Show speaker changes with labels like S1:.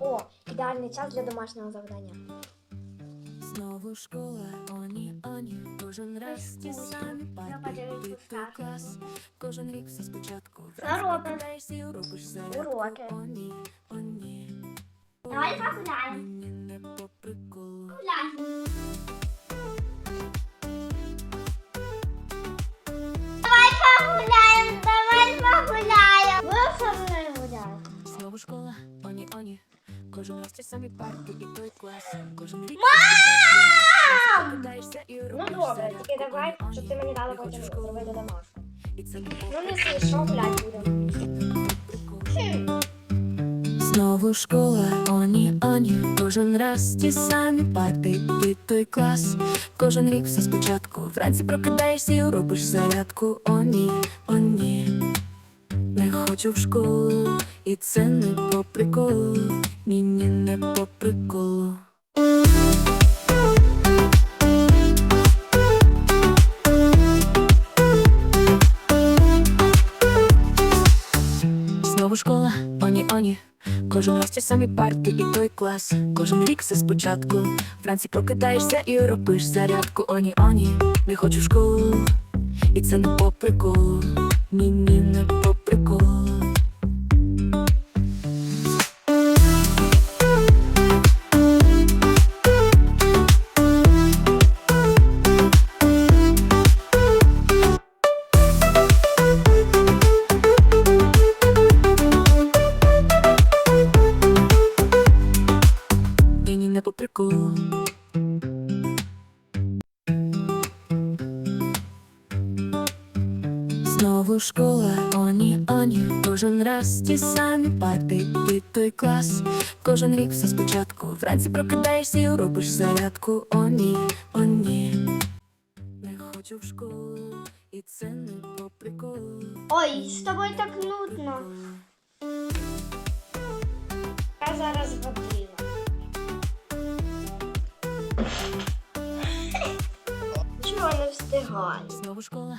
S1: О, ідеальний час для домашнього завдання.
S2: Знову школа, оні, оні, кожен раз ті самі парти, ти той клас, кожен рік все спочатку. Вранці
S1: Уроки.
S2: прокидаєшся і робиш зарядку,
S1: Уроки.
S2: оні, оні.
S3: Давай погуляємо.
S2: Самі парти, і той клас, кожен рік
S1: Мам!
S2: все прокидаєшся і
S1: Ну
S2: робиш
S1: добре,
S2: зарядку,
S1: тільки давай, щоб ти мені дала потім зробити домашку.
S2: і це не по
S1: Ну неси, що гуляти будемо.
S2: приколу. Знову школа, оні, оні, кожен раз ті самі парти, ти той клас, кожен рік все спочатку. Вранці прокидаєшся і робиш зарядку, оні, оні. Не хочу в школу, і це не по приколу, ні, ні, не по приколу. Знову школа, оні, оні. Кожен раз ті самі парти і той клас. Кожен рік все спочатку. Вранці прокидаєшся і робиш зарядку. Оні, оні, не хочу в школу. І це не по приколу. Ні, ні, не Приколу. Знову школа, оні, оні, кожен раз ті самі парти, і той клас, кожен рік все спочатку. Вранці прокидаєшся і робиш зарядку, оні, оні. Не хочу в школу, і це не по приколу.
S3: Ой, з тобою так нудно.
S1: Я зараз водила. Чого?
S2: Знову школа,